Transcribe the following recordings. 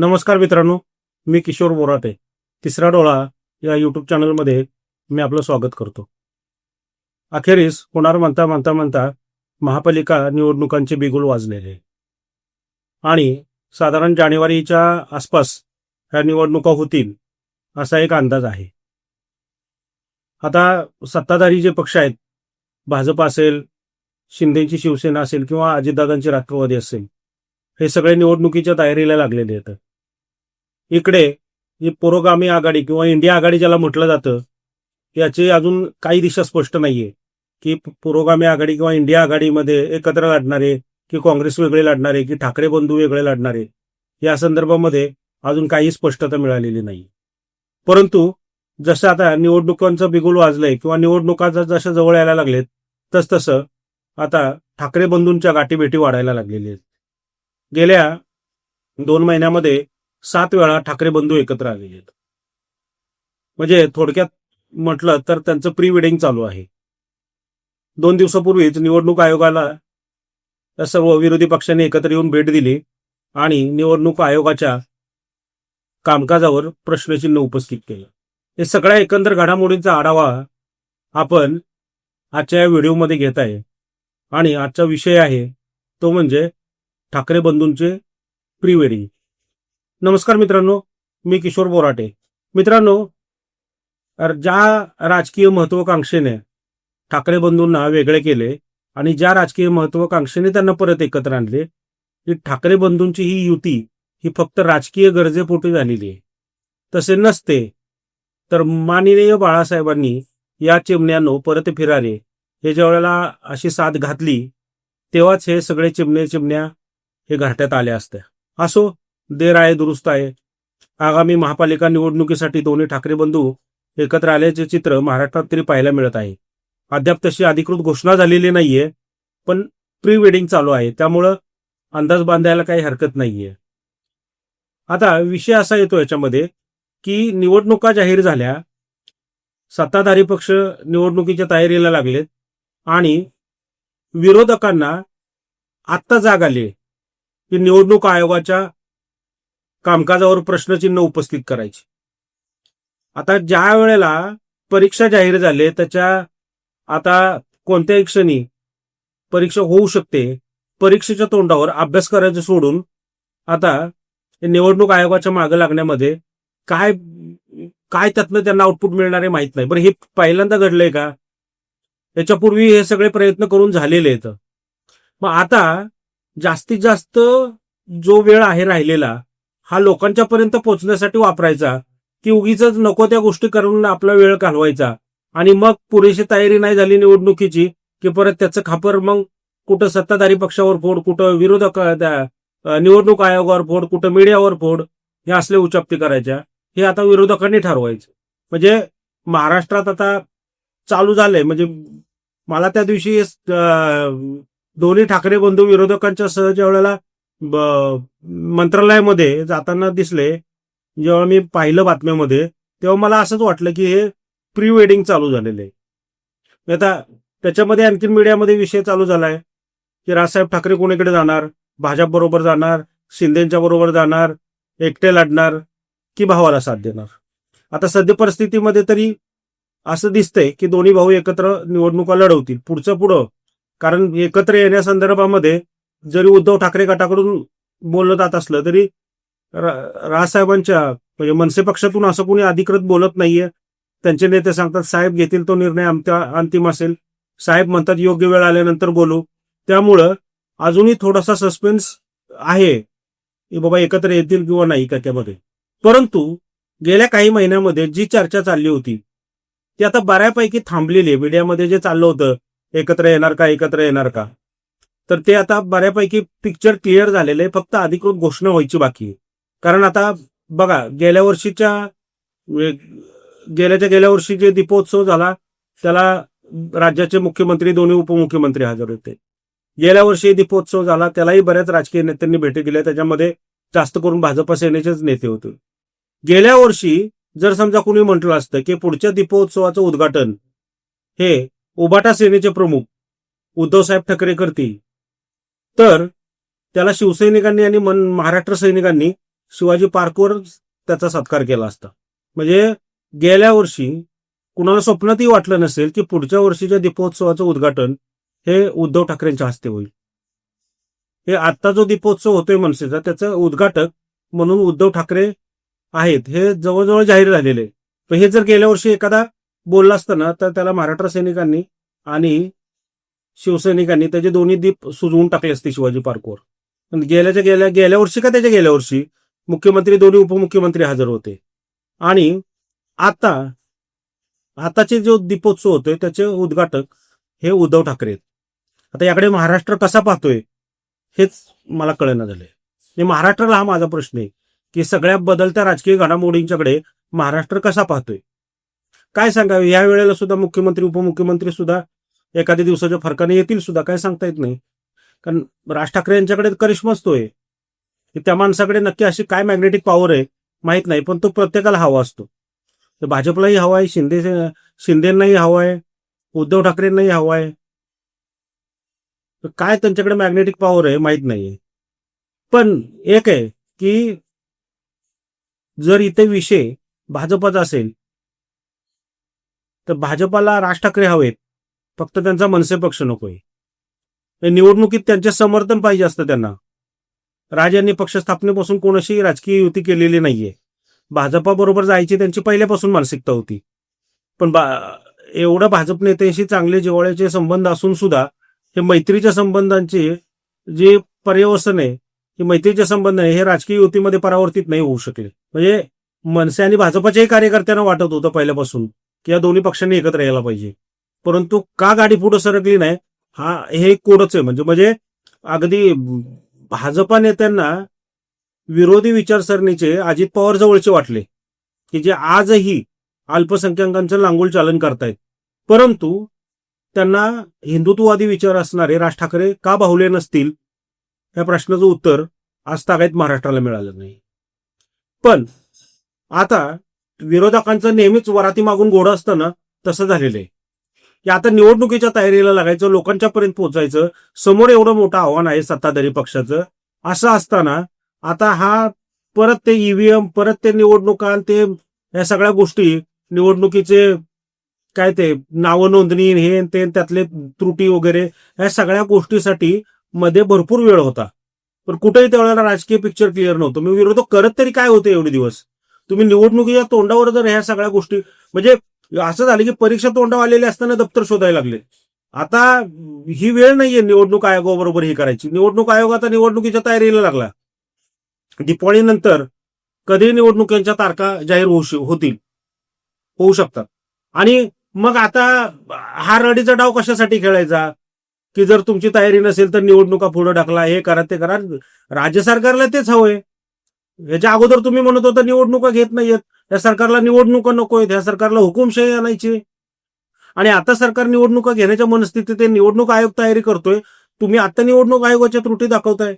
नमस्कार मित्रांनो मी किशोर बोराटे. तिसरा डोळा या यूट्यूब चॅनलमध्ये मी आपलं स्वागत करतो. अखेरीस होणार म्हणता म्हणता म्हणता महापालिका निवडणुकांचे बिगुल वाजलेले. आणि साधारण जानेवारीच्या आसपास ह्या निवडणुका होतील असा एक अंदाज आहे. आता सत्ताधारी जे पक्ष आहेत भाजप असेल शिंदेची शिवसेना असेल किंवा अजितदादांची राष्ट्रवादी असेल हे सगळे निवडणुकीच्या तयारीला लागलेले आहेत. इकडे ही पुरोगामी आघाडी किंवा इंडिया आघाडी ज्याला म्हटलं जातं याची अजून काही दिशा स्पष्ट नाहीये. की पुरोगामी आघाडी किंवा इंडिया आघाडीमध्ये एकत्र लढणारे की काँग्रेस वेगळे लढणारे की ठाकरे बंधू वेगळे लढणारे या संदर्भामध्ये अजून काही स्पष्टता मिळालेली नाही. परंतु जसं आता निवडणुकांचं बिगुल वाजलंय किंवा निवडणुका जशा जवळ यायला लागलेत तस तसं आता ठाकरे बंधूंच्या गाठीभेटी वाढायला लागलेली आहेत. गेल्या दोन महिन्यामध्ये सात वेळा ठाकरे बंधू एकत्र आलेले आहेत. म्हणजे थोडक्यात म्हटलं तर त्यांचं प्री वेडिंग चालू आहे. दोन दिवसापूर्वीच निवडणूक आयोगाला या सर्व विरोधी पक्षांनी एकत्र येऊन भेट दिली आणि निवडणूक आयोगाच्या कामकाजावर प्रश्नचिन्ह उपस्थित केलं. हे सगळ्या एकंदर घडामोडींचा आढावा आपण आजच्या या व्हिडिओमध्ये घेत आहे. आणि आजचा विषय आहे तो म्हणजे ठाकरे बंधूंचे प्री वेडिंग नमस्कार मित्रांनो मी किशोर बोराटे. मित्रांनो ज्या राजकीय महत्वाकांक्षेने ठाकरे बंधूंना वेगळे केले आणि ज्या राजकीय महत्वाकांक्षेने त्यांना परत एकत्र आणले की ठाकरे बंधूंची ही युती ही फक्त राजकीय गरजेपोटी झालेली आहे. तसे नसते तर माननीय बाळासाहेबांनी या चिमण्यानो परत फिरारे हे ज्या वेळेला अशी साथ घातली तेव्हाच हे सगळे चिमणे चिमण्या हे घरट्यात आल्या असत्या असो देर आहे दुरुस्त आहे. आगामी महापालिका निवडणुकीसाठी दोन्ही ठाकरे बंधू एकत्र आल्याचे चित्र महाराष्ट्रात तरी पाहायला मिळत आहे. अद्याप तशी अधिकृत घोषणा झालेली नाहीये पण प्री वेडिंग चालू आहे. त्यामुळं अंदाज बांधायला काही हरकत नाहीये. आता विषय असा येतो याच्यामध्ये की निवडणुका जाहीर झाल्या सत्ताधारी पक्ष निवडणुकीच्या तयारीला लागलेत आणि विरोधकांना आत्ता जाग आली की निवडणूक आयोगाच्या कामकाजावर प्रश्नचिन्ह उपस्थित करायची. आता ज्या वेळेला परीक्षा जाहीर झाले त्याच्या आता कोणत्याही क्षणी परीक्षा होऊ शकते. परीक्षेच्या तोंडावर अभ्यास करायचं सोडून आता निवडणूक आयोगाच्या मागे लागण्यामध्ये काय काय त्यातनं त्यांना आउटपुट मिळणार आहे माहीत नाही. बरं हे पहिल्यांदा घडलंय का? याच्यापूर्वी हे सगळे प्रयत्न करून झालेले आहेत. मग आता जास्तीत जास्त जो वेळ आहे राहिलेला हा लोकांच्या पर्यंत पोहोचण्यासाठी वापरायचा. की उगीच नको त्या गोष्टी करून आपला वेळ घालवायचा. आणि मग पुरेशी तयारी नाही झाली निवडणुकीची की परत त्याचं खापर मग कुठं सत्ताधारी पक्षावर फोड कुठं विरोधक निवडणूक आयोगावर फोड कुठं मीडियावर फोड हे असले उचापती करायच्या. हे आता विरोधकांनी ठरवायचं. म्हणजे महाराष्ट्रात आता चालू झालंय. म्हणजे मला त्या दिवशी दोन्ही ठाकरे बंधू विरोधकांच्या सहज वेळेला मंत्रालयामध्ये जाताना दिसले. जेव्हा मी पाहिलं बातम्यामध्ये तेव्हा मला असंच वाटलं की हे प्री वेडिंग चालू झालेलं आहे. आता त्याच्यामध्ये आणखीन मीडियामध्ये विषय चालू झालाय की राजसाहेब ठाकरे कोणीकडे जाणार? भाजप बरोबर जाणार? शिंदेच्या बरोबर जाणार? एकटे लढणार? की भावाला साथ देणार? आता सद्य परिस्थितीमध्ये तरी असं दिसतंय की दोन्ही भाऊ एकत्र निवडणुका लढवतील. पुढचं पुढं. कारण एकत्र येण्यासंदर्भामध्ये जरी उद्धव ठाकरे गटाकडून बोललं जात असलं तरी रासाहेबांच्या म्हणजे मनसे पक्षातून असं कोणी अधिकृत बोलत नाहीये. त्यांचे नेते सांगतात साहेब घेतील तो निर्णय अंतिम असेल. साहेब म्हणतात योग्य वेळ आल्यानंतर बोलू. त्यामुळं अजूनही थोडासा सस्पेन्स आहे. की बाबा एकत्र येतील किंवा नाही का त्यामध्ये परंतु गेल्या काही महिन्यामध्ये जी चर्चा चालली होती ती आता बऱ्यापैकी थांबलेली आहे. मीडियामध्ये जे चाललं होतं एकत्र येणार का एकत्र येणार का? तर ते आता बऱ्यापैकी पिक्चर क्लिअर झालेलं आहे फक्त अधिकृत घोषणा व्हायची बाकी आहे. कारण आता बघा गेल्या वर्षीच्या गेल्याच्या गेल्या वर्षी जे दीपोत्सव झाला त्याला राज्याचे मुख्यमंत्री दोन्ही उपमुख्यमंत्री हजर होते. गेल्या वर्षी दीपोत्सव झाला त्यालाही बऱ्याच राजकीय नेत्यांनी भेटी दिल्या त्याच्यामध्ये जास्त करून भाजप सेनेचेच नेते होते. गेल्या वर्षी जर समजा कुणी म्हटलं असतं की पुढच्या दीपोत्सवाचं उद्घाटन हे उबाटा सेनेचे प्रमुख उद्धवसाहेब ठाकरे करतील तर त्याला शिवसैनिकांनी आणि मन महाराष्ट्र सैनिकांनी शिवाजी पार्कवर त्याचा सत्कार केला असता. म्हणजे गेल्या वर्षी कुणाला स्वप्नातही वाटलं नसेल की पुढच्या वर्षीच्या दीपोत्सवाचं उद्घाटन हे उद्धव ठाकरेंच्या हस्ते होईल. हे आत्ता जो दीपोत्सव होतोय मनसेचा त्याचं उद्घाटक म्हणून उद्धव ठाकरे आहेत हे जवळजवळ जाहीर झालेले. पण हे जर गेल्या वर्षी एखादा बोलला असताना तर त्याला महाराष्ट्र सैनिकांनी आणि शिवसैनिकांनी त्याचे दोन्ही दीप सुजवून टाकले असते शिवाजी पार्कवर. गेल्याच्या गेल्या गेल्या वर्षी का त्याच्या गेल्या वर्षी मुख्यमंत्री दोन्ही उपमुख्यमंत्री हजर होते. आणि आता आताचे जो दीपोत्सव होतोय त्याचे उद्घाटक हे उद्धव ठाकरे आता याकडे महाराष्ट्र कसा पाहतोय हेच मला कळेना झालंय. हे महाराष्ट्राला हा माझा प्रश्न आहे की सगळ्या बदलत्या राजकीय घडामोडींच्याकडे महाराष्ट्र कसा पाहतोय? काय सांगावे? या वेळेला सुद्धा मुख्यमंत्री उपमुख्यमंत्री सुद्धा एखाद्या दिवसाच्या फरकाने येतील सुद्धा काय सांगता येत नाही. कारण राज ठाकरे यांच्याकडे करिश्माच तो आहे त्या माणसाकडे नक्की अशी काय मॅग्नेटिक पॉवर आहे माहीत नाही पण तो प्रत्येकाला हवा असतो. तर भाजपलाही हवा आहे शिंदे शिंदेनाही हवा आहे उद्धव ठाकरेंनाही हवा आहे. तर काय त्यांच्याकडे मॅग्नेटिक पॉवर आहे माहीत नाहीये. पण एक आहे की जर इथे विषय भाजपचा असेल तर भाजपाला राज ठाकरे हवेत. फक्त त्यांचा मनसे पक्ष नकोय. निवडणुकीत त्यांचे समर्थन पाहिजे असतं त्यांना. राज यांनी पक्ष स्थापनेपासून कोणाशी राजकीय युती केलेली नाहीये. भाजपाबरोबर जायची त्यांची पहिल्यापासून मानसिकता होती. पण बा- एवढं भाजप नेत्यांशी चांगले जिव्हाळ्याचे संबंध असून सुद्धा हे मैत्रीच्या संबंधांची जे पर्यवसन आहे हे मैत्रीचे संबंध आहे हे राजकीय युतीमध्ये परावर्तित नाही होऊ शकले. म्हणजे मनसे आणि भाजपाच्याही कार्यकर्त्यांना वाटत होतं पहिल्यापासून की या दोन्ही पक्षांनी एकत्र यायला पाहिजे. परंतु का गाडी पुढे सरकली नाही हा हे कोडच आहे. म्हणजे म्हणजे अगदी भाजपा नेत्यांना विरोधी विचारसरणीचे अजित पवार जवळचे वाटले की जे आजही अल्पसंख्याकांचं लांगुल चालन करतायत. परंतु त्यांना हिंदुत्ववादी विचार असणारे राज ठाकरे का बाहुले नसतील या प्रश्नाचं उत्तर आज तागायत महाराष्ट्राला मिळालं नाही. पण आता विरोधकांचं नेहमीच वराती मागून घोडं असतं ना तसं झालेलं आहे. की आता निवडणुकीच्या तयारीला लागायचं लोकांच्या पर्यंत पोहोचायचं समोर एवढं मोठं आव्हान आहे सत्ताधारी पक्षाचं. असं असताना आता हा परत ते ईव्हीएम परत ते निवडणुका आणि ते या सगळ्या गोष्टी निवडणुकीचे काय ते नाव नोंदणी हे ते त्यातले त्रुटी वगैरे या सगळ्या गोष्टीसाठी मध्ये भरपूर वेळ होता. पण कुठेही त्यावेळेला राजकीय पिक्चर क्लिअर नव्हतं. मी विरोधक करत तरी काय होते एवढे दिवस? तुम्ही निवडणुकीच्या तोंडावर जर ह्या सगळ्या गोष्टी म्हणजे असं झालं की परीक्षा तोंडावर आलेले असताना दप्तर शोधायला लागले. आता ही वेळ नाहीये निवडणूक आयोगाबरोबर हे करायची. निवडणूक आयोग आता निवडणुकीच्या तयारीला लागला. दिपावळीनंतर कधी निवडणुकांच्या तारखा जाहीर होऊ होतील? होऊ शकतात. आणि मग आता हा रडीचा डाव कशासाठी खेळायचा? की जर तुमची तयारी नसेल तर निवडणुका पुढे ढकला हे करा ते करा. राज्य सरकारला तेच हवंय. याच्या अगोदर तुम्ही म्हणत होता निवडणुका घेत नाहीयेत. या सरकारला निवडणुका आहेत या सरकारला हुकुमशाही आणायची आणि आता सरकार निवडणुका घेण्याच्या मनस्थितीत ते निवडणूक आयोग तयारी करतोय. तुम्ही आता निवडणूक आयोगाच्या त्रुटी दाखवताय.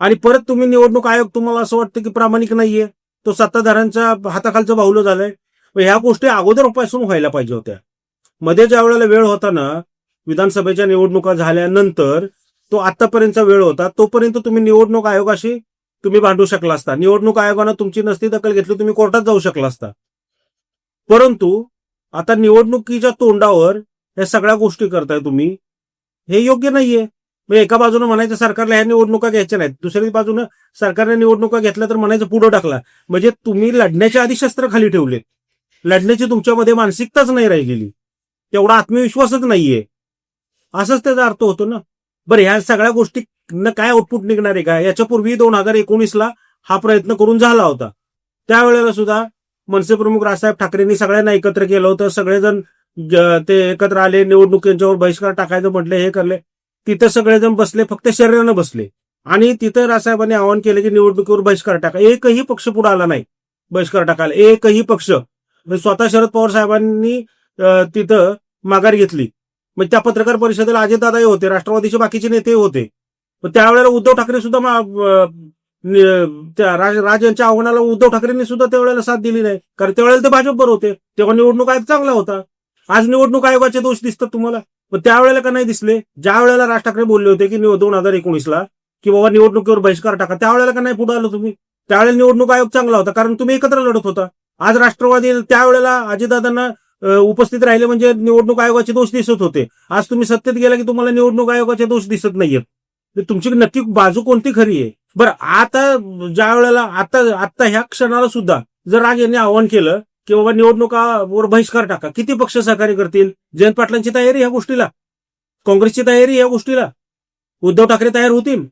आणि परत तुम्ही निवडणूक आयोग तुम्हाला असं वाटतं की प्रामाणिक नाहीये. तो सत्ताधाऱ्यांच्या हाताखालचं बाहुलं झालंय. मग ह्या गोष्टी अगोदर उपासून व्हायला पाहिजे होत्या. मध्ये ज्या वेळेला वेळ होता ना विधानसभेच्या निवडणुका झाल्यानंतर तो आतापर्यंतचा वेळ होता. तोपर्यंत तुम्ही निवडणूक आयोगाशी तुम्ही भांडू शकला असता. निवडणूक आयोगानं तुमची नसती दखल घेतली तुम्ही कोर्टात जाऊ शकला असता. परंतु आता निवडणुकीच्या तोंडावर या सगळ्या गोष्टी करताय तुम्ही. हे योग्य नाहीये. म्हणजे एका बाजूने म्हणायचं सरकारला ह्या निवडणुका घ्यायच्या नाहीत. दुसऱ्या बाजूने सरकारने निवडणुका घेतल्या तर म्हणायचं पुढं टाकला. म्हणजे तुम्ही लढण्याच्या आधी शस्त्र खाली ठेवलेत. लढण्याची तुमच्यामध्ये मानसिकताच नाही राहिलेली. तेवढा आत्मविश्वासच नाहीये. असंच त्याचा अर्थ होतो ना. बरं ह्या सगळ्या गोष्टी काय आउटपुट निघणार आहे का? याच्यापूर्वी दोन हजार एकोणीसला हा प्रयत्न करून झाला होता. त्यावेळेला सुद्धा मनसे प्रमुख राजसाहेब ठाकरेंनी सगळ्यांना एकत्र केलं होतं. सगळेजण ते एकत्र आले निवडणुकींच्यावर बहिष्कार टाकायचं म्हटले हे करले. तिथं सगळेजण बसले फक्त शरीरानं बसले. आणि तिथं राजसाहेबांनी आवाहन केलं की निवडणुकीवर बहिष्कार टाका. एकही पक्ष पुढे आला नाही बहिष्कार टाकायला. एकही पक्ष. म्हणजे स्वतः शरद पवार साहेबांनी तिथं माघार घेतली. म्हणजे त्या पत्रकार परिषदेला अजितदादाही होते राष्ट्रवादीचे बाकीचे नेते होते. पण त्यावेळेला उद्धव ठाकरे सुद्धा त्या राज राज यांच्या आव्हानाला उद्धव ठाकरेंनी सुद्धा त्यावेळेला साथ दिली नाही. कारण त्यावेळेला ते भाजप बरोबर होते. तेव्हा निवडणूक आयोग चांगला होता. आज निवडणूक आयोगाचे दोष दिसतात तुम्हाला. पण त्यावेळेला का नाही दिसले? ज्या वेळेला राज ठाकरे बोलले होते की दोन हजार एकोणीसला की बाबा निवडणुकीवर बहिष्कार टाका. त्यावेळेला का नाही पुढे आलो तुम्ही? त्यावेळेला निवडणूक आयोग चांगला होता. कारण तुम्ही एकत्र लढत होता. आज राष्ट्रवादी त्यावेळेला अजितदादांना उपस्थित राहिले म्हणजे निवडणूक आयोगाचे दोष दिसत होते. आज तुम्ही सत्तेत गेला की तुम्हाला निवडणूक आयोगाचे दोष दिसत नाहीयेत. तुमची नक्की बाजू कोणती खरी आहे? बरं आता ज्या वेळेला आता आता ह्या क्षणाला सुद्धा जर राग यांनी आव्हान केलं की बाबा निवडणुकावर बहिष्कार टाका किती पक्ष सहकार्य करतील? जयंत पाटलांची तयारी या गोष्टीला काँग्रेसची तयारी या गोष्टीला. उद्धव ठाकरे तयार होतील.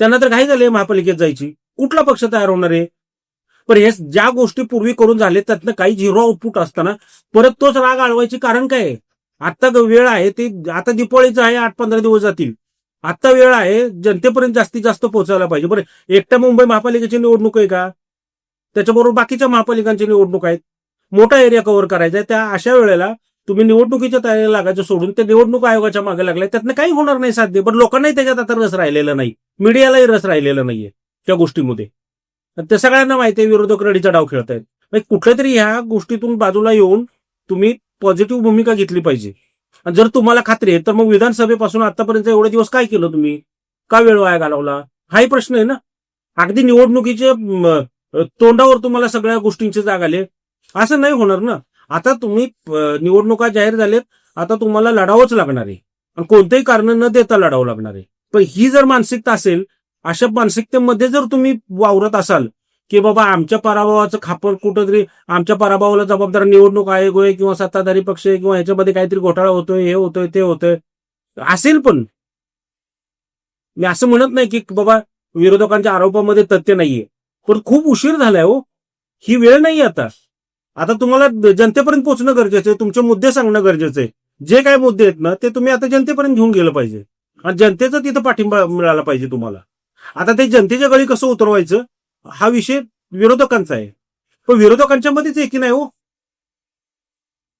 त्यांना तर घाई झाले महापालिकेत जायची. कुठला पक्ष तयार होणार आहे? पण हे ज्या गोष्टी पूर्वी करून झाले त्यातनं काही झिरो आउटपुट असताना परत तोच राग आळवायचे कारण काय आहे? आता वेळ आहे ते आता दिपाळीचं आहे आठ पंधरा दिवस जातील. आता वेळ आहे जनतेपर्यंत जास्तीत जास्त पोहोचायला पाहिजे. बरं एकट्या मुंबई महापालिकेची निवडणूक आहे का? त्याच्याबरोबर बाकीच्या महापालिकांची निवडणूक आहेत. मोठा एरिया कव्हर करायचा आहे. त्या अशा वेळेला तुम्ही निवडणुकीच्या तयारीला लागायचं सोडून ते निवडणूक आयोगाच्या मागे लागलाय. त्यातनं काही होणार नाही साध्य. पण लोकांनाही त्याच्यात आता रस राहिलेला नाही. मीडियालाही रस राहिलेला नाहीये त्या गोष्टीमध्ये. त्या ते सगळ्यांना माहिती आहे विरोधक रडीचा डाव खेळतायत. म्हणजे कुठल्या तरी ह्या गोष्टीतून बाजूला येऊन तुम्ही पॉझिटिव्ह भूमिका घेतली पाहिजे. आणि जर तुम्हाला खात्री आहे तर मग विधानसभेपासून आतापर्यंत एवढे दिवस काय केलं तुम्ही? का वेळ वाया घालवला? हाही प्रश्न आहे ना. अगदी निवडणुकीचे तोंडावर तुम्हाला सगळ्या गोष्टींचे जाग आले असं नाही होणार ना. आता तुम्ही निवडणुका जाहीर झालेत आता तुम्हाला लढावंच लागणार आहे. आणि कोणतेही कारण न देता लढावं लागणार आहे. पण ही जर मानसिकता असेल अशा मानसिकतेमध्ये जर तुम्ही वावरत असाल की बाबा आमच्या पराभवाचं खापर कुठंतरी आमच्या पराभवाला जबाबदार निवडणूक आयोग आहे किंवा सत्ताधारी पक्ष आहे किंवा ह्याच्यामध्ये काहीतरी घोटाळा होतोय हे होतोय ते होतोय. असेल पण. मी असं म्हणत नाही की बाबा विरोधकांच्या आरोपामध्ये तथ्य नाहीये. पण खूप उशीर झालाय हो. ही वेळ नाही आता. आता तुम्हाला जनतेपर्यंत पोहोचणं गरजेचं आहे तुमचे मुद्दे सांगणं गरजेचं आहे. जे काय मुद्दे आहेत ना ते तुम्ही आता जनतेपर्यंत घेऊन गेलं पाहिजे. आणि जनतेचा तिथं पाठिंबा मिळाला पाहिजे तुम्हाला. आता ते जनतेच्या गळी कसं उतरवायचं? हा विषय विरोधकांचा आहे. पण विरोधकांच्या मध्येच एकी नाही हो?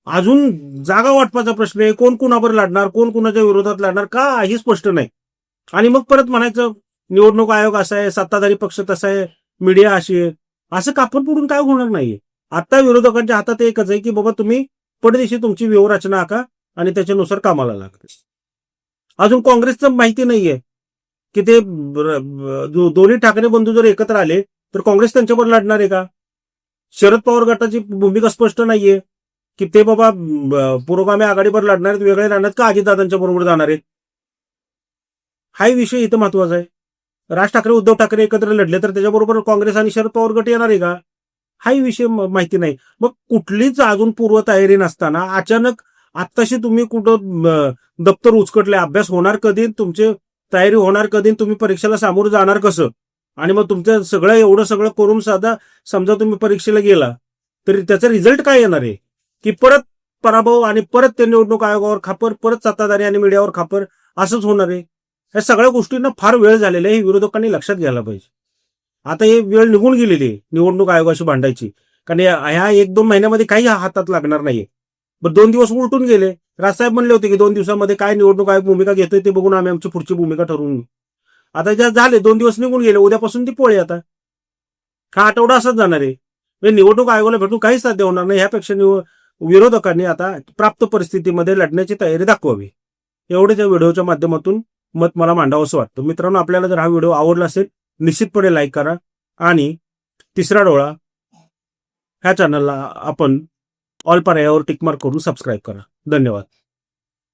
अजून जागा वाटपाचा प्रश्न आहे. कोण कुणावर लढणार कोण कोणाच्या विरोधात लढणार का हे स्पष्ट नाही. आणि मग परत म्हणायचं निवडणूक आयोग असा आहे सत्ताधारी पक्ष तसा आहे मीडिया अशी आहे. असं कापड पडून काय होणार नाहीये. आता विरोधकांच्या हातात एकच आहे की बाबा तुम्ही पडदेशी तुमची व्यूहरचना आका आणि त्याच्यानुसार कामाला लागते. अजून काँग्रेसचं माहिती नाहीये. की ते दोन्ही ठाकरे बंधू जर एकत्र आले तर काँग्रेस त्यांच्यावर लढणार आहे का? शरद पवार गटाची भूमिका स्पष्ट नाहीये की ते बाबा पुरोगामी आघाडीवर लढणार आहेत वेगळे राहणार का? अजितदादांच्या बरोबर जाणार आहेत? हाही विषय इथं महत्त्वाचा आहे. राज ठाकरे उद्धव ठाकरे एकत्र लढले तर त्याच्याबरोबर काँग्रेस आणि शरद पवार गट येणार आहे का? हाही विषय माहिती नाही. मग कुठलीच अजून पूर्व तयारी नसताना अचानक आत्ताशी तुम्ही कुठं दप्तर उचकटले अभ्यास होणार कधी? तुमचे तयारी होणार कधी तुम्ही परीक्षेला सामोरं जाणार कसं? आणि मग तुमचं सगळं एवढं सगळं करून साधा समजा तुम्ही परीक्षेला गेला तरी त्याचा रिझल्ट काय येणार आहे? की परत पराभव आणि परत ते निवडणूक आयोगावर खापर परत सत्ताधारी आणि मीडियावर खापर असंच होणार आहे? या सगळ्या गोष्टींना फार वेळ झालेला आहे हे विरोधकांनी लक्षात घ्यायला पाहिजे. आता हे वेळ निघून गेलेली आहे निवडणूक आयोगाशी भांडायची. कारण ह्या एक दोन महिन्यामध्ये काही हातात लागणार नाहीये. बरं दोन दिवस उलटून गेले. राजसाहेब म्हणले होते की दोन दिवसामध्ये काय निवडणूक आयोग भूमिका घेतोय ते बघून आम्ही आमची पुढची भूमिका ठरवून आता ज्या झाले दोन दिवस निघून गेले उद्यापासून ती पोळी आता. हा आठवडा असाच जाणार आहे? म्हणजे निवडणूक आयोगाला भेटून काही साध्य होणार नाही ह्यापेक्षा विरोधकांनी आता प्राप्त परिस्थितीमध्ये लढण्याची तयारी दाखवावी. एवढेच या व्हिडिओच्या माध्यमातून मत मला मांडावं असं वाटतं. मित्रांनो आपल्याला जर हा व्हिडिओ आवडला असेल निश्चितपणे लाईक करा आणि तिसरा डोळा ह्या चॅनलला आपण ऑल पर्यायावर टिकमार्क करून सबस्क्राईब करा। धन्यवाद।